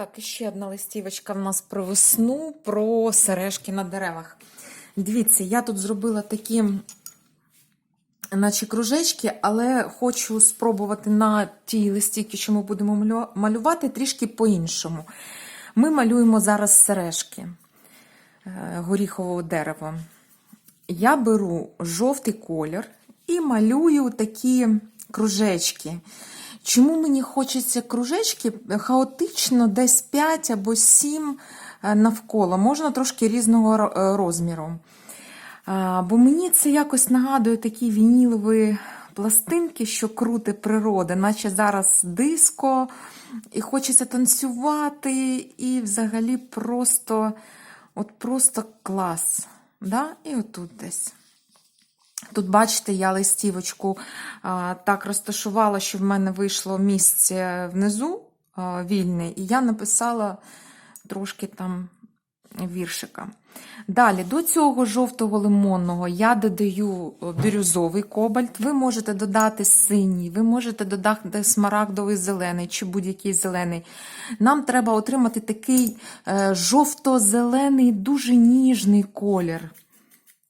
Так, і ще одна листівочка в нас про весну, про сережки на деревах. Дивіться, я тут зробила такі, наче кружечки, але хочу спробувати на тій листівці, що ми будемо малювати, трішки по-іншому. Ми малюємо зараз сережки е, горіхового дерева. Я беру жовтий колір і малюю такі кружечки. Чому мені хочеться кружечки хаотично, десь 5 або 7 е, навколо, можна трошки різного е, розміру. Бо мені це якось нагадує такі вінілові пластинки, що крути природа, наче зараз диско, і хочеться танцювати, і взагалі просто, от просто клас. Да? І отут десь. Тут, бачите, я листівочку так розташувала, що в мене вийшло місце внизу вільне, і я написала трошки там віршика. Далі, до цього жовтого лимонного я додаю бірюзовий кобальт. Ви можете додати синій, ви можете додати смарагдовий зелений чи будь-який зелений. Нам треба отримати такий е, жовто-зелений, дуже ніжний колір.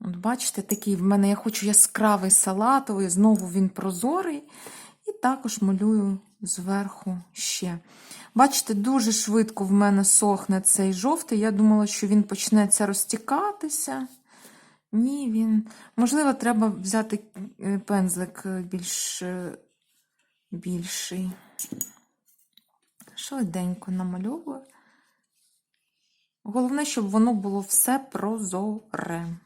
От бачите, такий в мене я хочу яскравий салатовий, знову він прозорий. І також малюю зверху ще. Бачите, дуже швидко в мене сохне цей жовтий. Я думала, що він почнеться розтікатися. Ні, він. Можливо, треба взяти е, пензлик е, більш е, більший. Швиденько намальовую. Головне, щоб воно було все прозоре.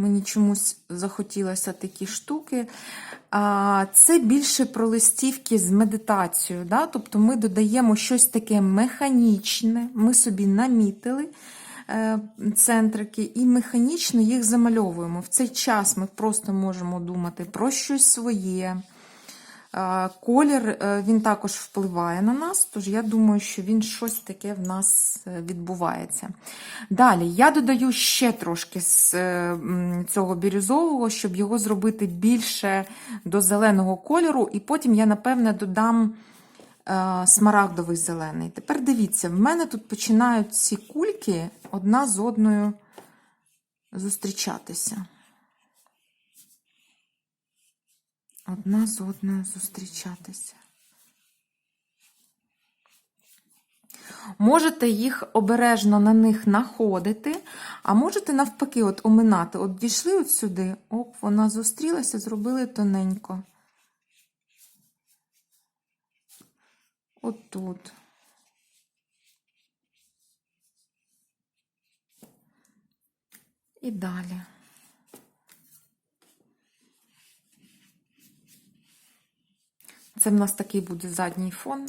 Мені чомусь захотілося такі штуки. Це більше про листівки з медитацією. Да? Тобто ми додаємо щось таке механічне, ми собі намітили е, центрики і механічно їх замальовуємо. В цей час ми просто можемо думати про щось своє. Колір е, він також впливає на нас, тож я думаю, що він щось таке в нас е, відбувається. Далі я додаю ще трошки з е, цього бірюзового, щоб його зробити більше до зеленого кольору, і потім я, напевне, додам смарагдовий зелений. Тепер дивіться, в мене тут починають ці кульки одна з одною зустрічатися. Одна з одною зустрічатися. Можете їх обережно на них находити, а можете навпаки от оминати. От дійшли от сюди, оп, вона зустрілася, зробили тоненько. От тут. І далі. Це в нас такий буде задній фон.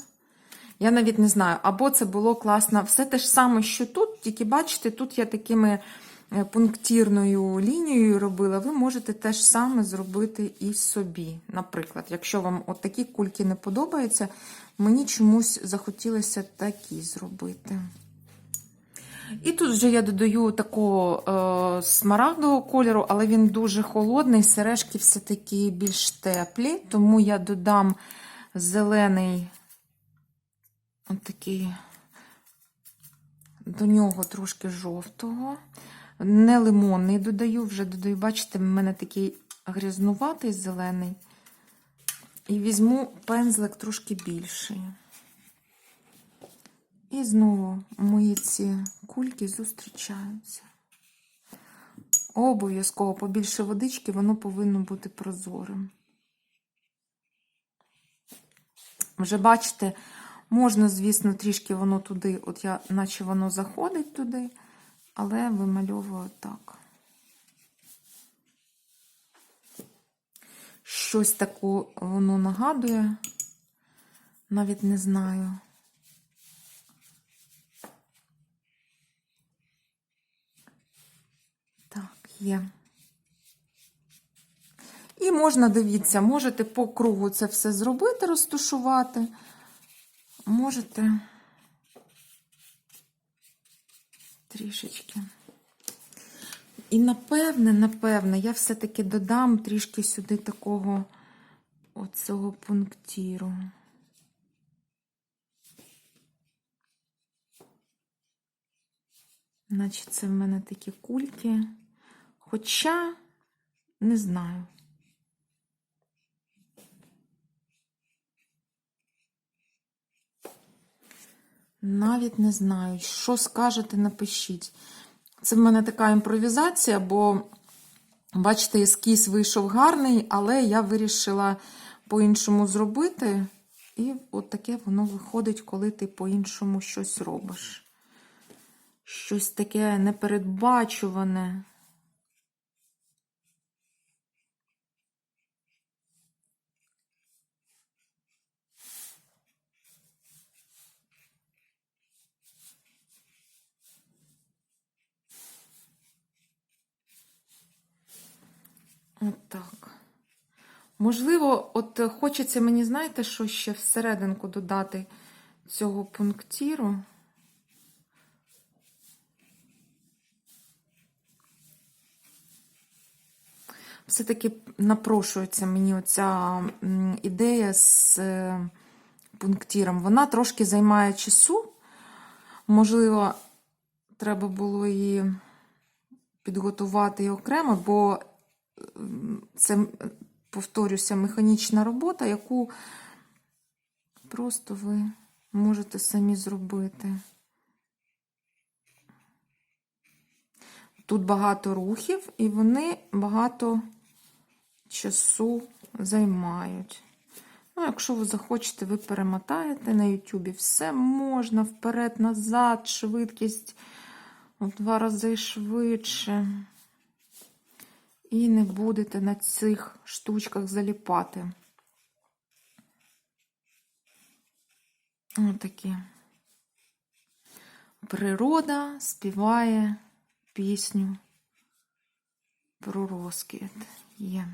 Я навіть не знаю, або це було класно. Все те ж саме, що тут, тільки бачите, тут я такими пунктірною пунктирною лінією робила. Ви можете те ж саме зробити і собі. Наприклад, якщо вам от такі кульки не подобаються, мені чомусь захотілося такі зробити. І тут вже я додаю такого е, смарагдового кольору, але він дуже холодний, сережки все-таки більш теплі, тому я додам зелений отакий, до нього трошки жовтого. Не лимонний додаю, вже додаю, бачите, в мене такий грязнуватий зелений. І візьму пензлик трошки більший. І знову мої ці кульки зустрічаються. Обов'язково побільше водички, воно повинно бути прозорим. Вже бачите, можна, звісно, трішки воно туди, от я, наче воно заходить туди, але вимальовую так. Щось таке воно нагадує, навіть не знаю. є. І можна, дивіться, можете по кругу це все зробити, розташувати. Можете трішечки. І напевне, напевне, я все-таки додам трішки сюди такого оцього пунктіру. Значить це в мене такі кульки. Хоча не знаю. Навіть не знаю. Що скажете, напишіть. Це в мене така імпровізація, бо, бачите, ескіз вийшов гарний, але я вирішила по-іншому зробити. І от таке воно виходить, коли ти по-іншому щось робиш. Щось таке непередбачуване. От так. Можливо, от хочеться мені, знаєте, що ще всерединку додати цього пунктіру. Все-таки напрошується мені оця ідея з е, пунктіром. Вона трошки займає часу. Можливо, треба було її підготувати і окремо, бо це, повторюся, механічна робота, яку просто ви можете самі зробити. Тут багато рухів, і вони багато часу займають. Ну, якщо ви захочете, ви перемотаєте на Ютубі. Все можна вперед, назад, швидкість в два рази швидше. І не будете на цих штучках заліпати. Отакі. Природа співає пісню про розквіт є.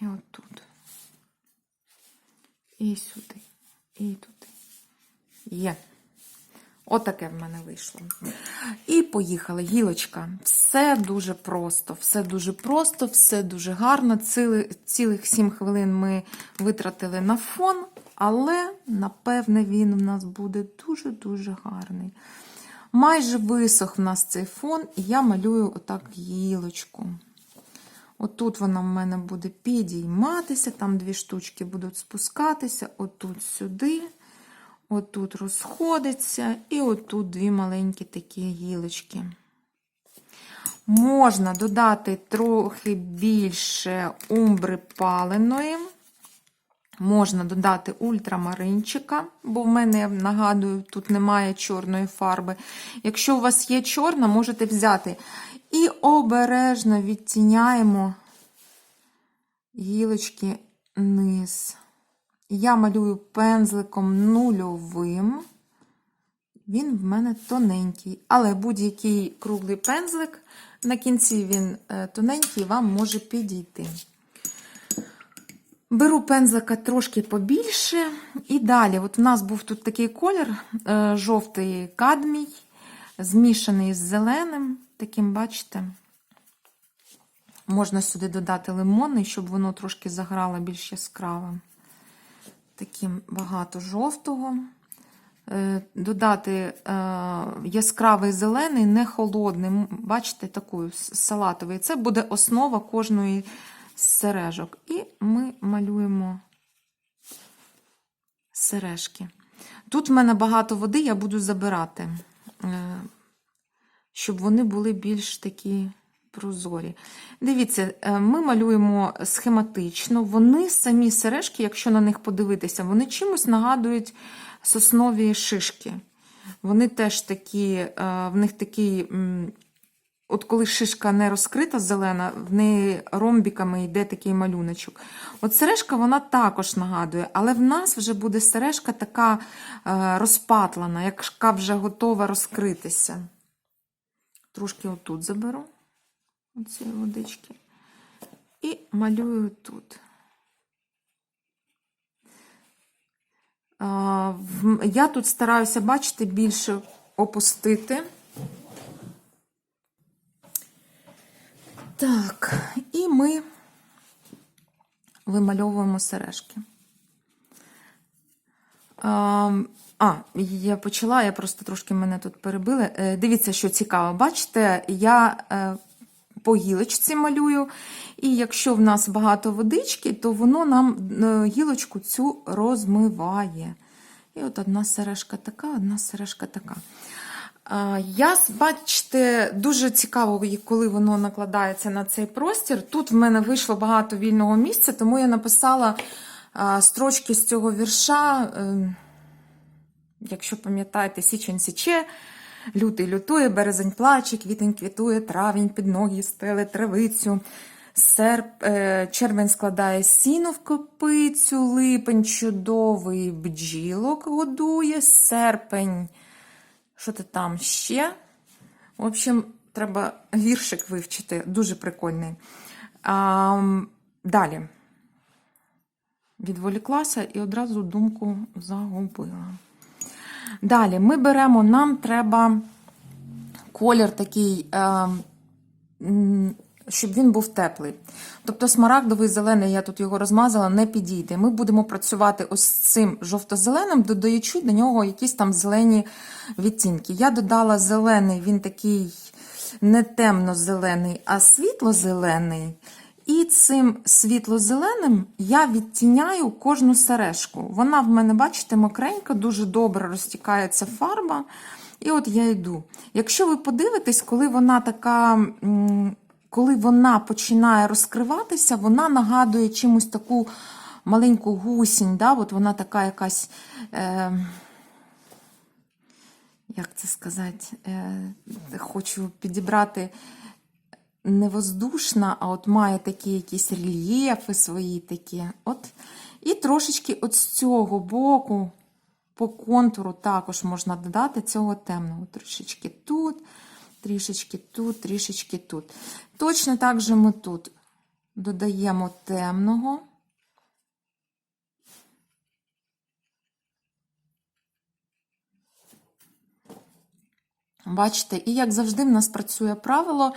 І отут. І сюди, і туди. Є. Отаке в мене вийшло. І поїхали. Гілочка. Все дуже просто, все дуже просто, все дуже гарно. Ціли, цілих 7 хвилин ми витратили на фон, але, напевне, він в нас буде дуже-дуже гарний. Майже висох в нас цей фон, і я малюю отак гілочку. Отут вона в мене буде підійматися, там дві штучки будуть спускатися, отут сюди. Отут розходиться, і отут дві маленькі такі гілочки. Можна додати трохи більше умбри паленої. Можна додати ультрамаринчика, бо в мене, нагадую, тут немає чорної фарби. Якщо у вас є чорна, можете взяти. І обережно відтіняємо гілочки низ. Я малюю пензликом нульовим. Він в мене тоненький. Але будь-який круглий пензлик, на кінці він тоненький, вам може підійти. Беру пензлика трошки побільше. І далі, от у нас був тут такий колір, жовтий кадмій, змішаний з зеленим. Таким, бачите, можна сюди додати лимонний, щоб воно трошки заграло більш яскравим таким багато жовтого. Додати яскравий зелений, не холодний, бачите, такий салатовий. Це буде основа кожної з сережок. І ми малюємо сережки. Тут в мене багато води, я буду забирати, щоб вони були більш такі прозорі. Дивіться, ми малюємо схематично. Вони самі сережки, якщо на них подивитися, вони чимось нагадують соснові шишки. Вони теж такі, в них такий, от коли шишка не розкрита зелена, в неї ромбіками йде такий малюночок. От сережка вона також нагадує, але в нас вже буде сережка така розпатлана, яка вже готова розкритися. Трошки отут заберу оці водички. І малюю тут. Я тут стараюся, бачите, більше опустити. Так, і ми вимальовуємо сережки. А, а, я почала, я просто трошки мене тут перебили. Е, Дивіться, що цікаво. Бачите, я е, по гілочці малюю, і якщо в нас багато водички, то воно нам е, гілочку цю розмиває. І от одна сережка така, одна сережка така. Я, бачите, дуже цікаво, коли воно накладається на цей простір. Тут в мене вийшло багато вільного місця, тому я написала строчки з цього вірша. е, Якщо пам'ятаєте, січень січе, лютий лютує, березень плаче, квітень квітує, травень під ноги стеле травицю. Серп, е, червень складає сіно в копицю, липень чудовий бджілок годує, серпень. Що ти там ще? В общем, треба віршик вивчити, дуже прикольний. А, далі. Відволіклася і одразу думку загубила. Далі ми беремо, нам треба колір такий, е, щоб він був теплий. Тобто смарагдовий зелений, я тут його розмазала, не підійде. Ми будемо працювати ось цим жовто-зеленим, додаючи до нього якісь там зелені відтінки. Я додала зелений, він такий не темно-зелений, а світло-зелений. І цим світло-зеленим я відтіняю кожну сережку. Вона в мене, бачите, мокренька, дуже добре розтікається фарба. І от я йду. Якщо ви подивитесь, коли вона така, коли вона починає розкриватися, вона нагадує чимось таку маленьку гусінь. Да? От вона така якась. Е, як це сказати, е, хочу підібрати не воздушна, а от має такі якісь рельєфи свої такі. От. І трошечки от з цього боку, по контуру, також можна додати цього темного. Трішечки тут, трішечки тут, трішечки тут. Точно так же ми тут додаємо темного. Бачите, і як завжди, в нас працює правило,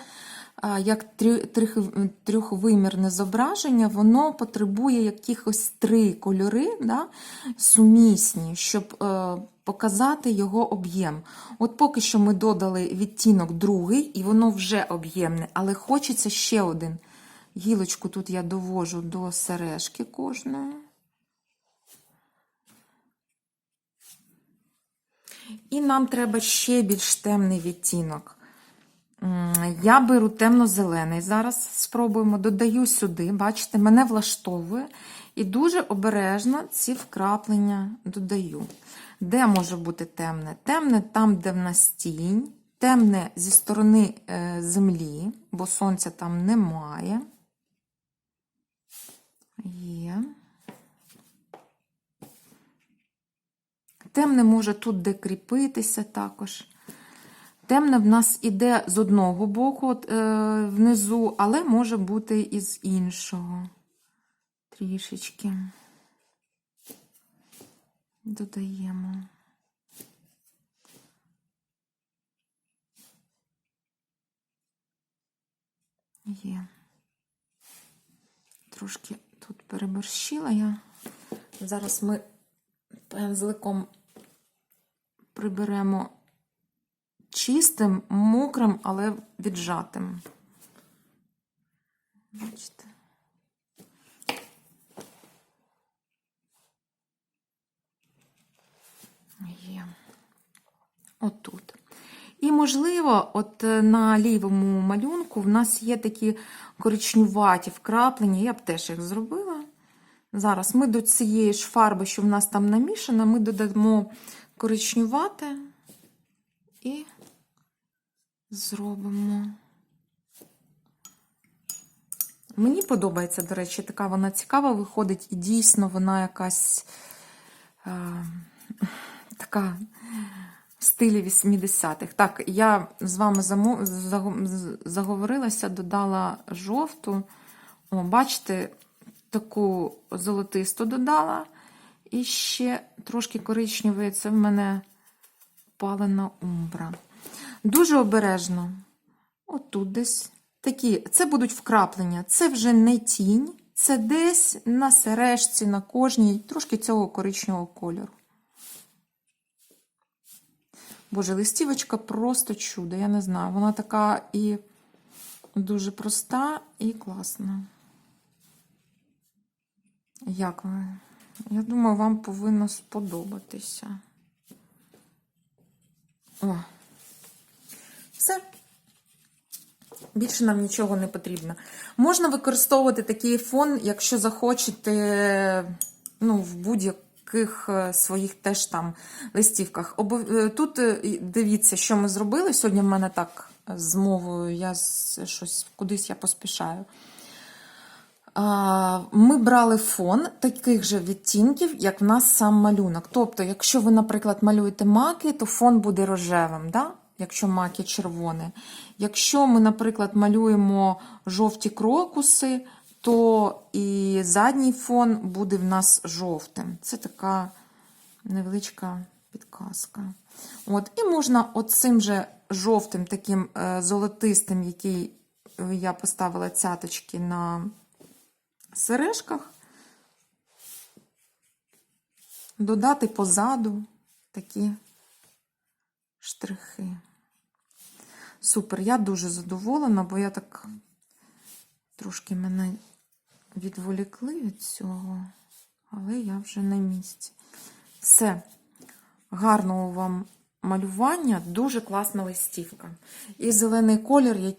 як трьох- трьох- трьохвимірне зображення, воно потребує якихось три кольори да, сумісні, щоб е, показати його об'єм. От поки що ми додали відтінок другий, і воно вже об'ємне, але хочеться ще один. Гілочку тут я довожу до сережки кожної. І нам треба ще більш темний відтінок. Я беру темно-зелений. Зараз спробуємо, додаю сюди. Бачите, мене влаштовує. І дуже обережно ці вкраплення додаю. Де може бути темне? Темне там, де в нас тінь, темне зі сторони е, землі, бо сонця там немає. Є. Темне може тут де кріпитися також. Темне в нас іде з одного боку от, е, внизу, але може бути і з іншого. Трішечки. Додаємо. Є. Трошки тут переборщила я. Зараз ми пензликом приберемо чистим, мокрим, але віджатим. Бачите? Є. Отут. І, можливо, от е, на лівому малюнку в нас є такі коричнюваті вкраплення, я б теж їх зробила. Зараз ми до цієї ж фарби, що в нас там намішана, ми додамо коричнювате і зробимо. Мені подобається, до речі, така вона цікава виходить, і дійсно вона якась е, така в стилі 80-х. Так, я з вами заговорилася, додала жовту. О, бачите, таку золотисту додала. І ще трошки коричневої, це в мене палена умбра. Дуже обережно. Отут десь. Такі, це будуть вкраплення. Це вже не тінь, це десь на сережці, на кожній, трошки цього коричневого кольору. Боже, листівочка просто чудо, я не знаю. Вона така і дуже проста і класна. Як ви? Я думаю, вам повинно сподобатися. О. Все. Більше нам нічого не потрібно. Можна використовувати такий фон, якщо захочете, ну, в будь-яких е, своїх теж там листівках. Е, Тут е, дивіться, що ми зробили. Сьогодні в мене так з мовою, я щось кудись я поспішаю. Ми брали фон таких же відтінків, як в нас сам малюнок. Тобто, якщо ви, наприклад, малюєте маки, то фон буде рожевим, да? Якщо маки червоне. Якщо ми, наприклад, малюємо жовті крокуси, то і задній фон буде в нас жовтим. Це така невеличка підказка. От, і можна оцим же жовтим, таким е, золотистим, який е, я поставила цяточки на сережках, додати позаду такі штрихи. Супер, я дуже задоволена, бо я так трошки мене відволікли від цього, але я вже на місці. Все. Гарного вам малювання, дуже класна листівка. І зелений колір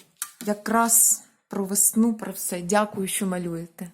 якраз про весну, про все. Дякую, що малюєте.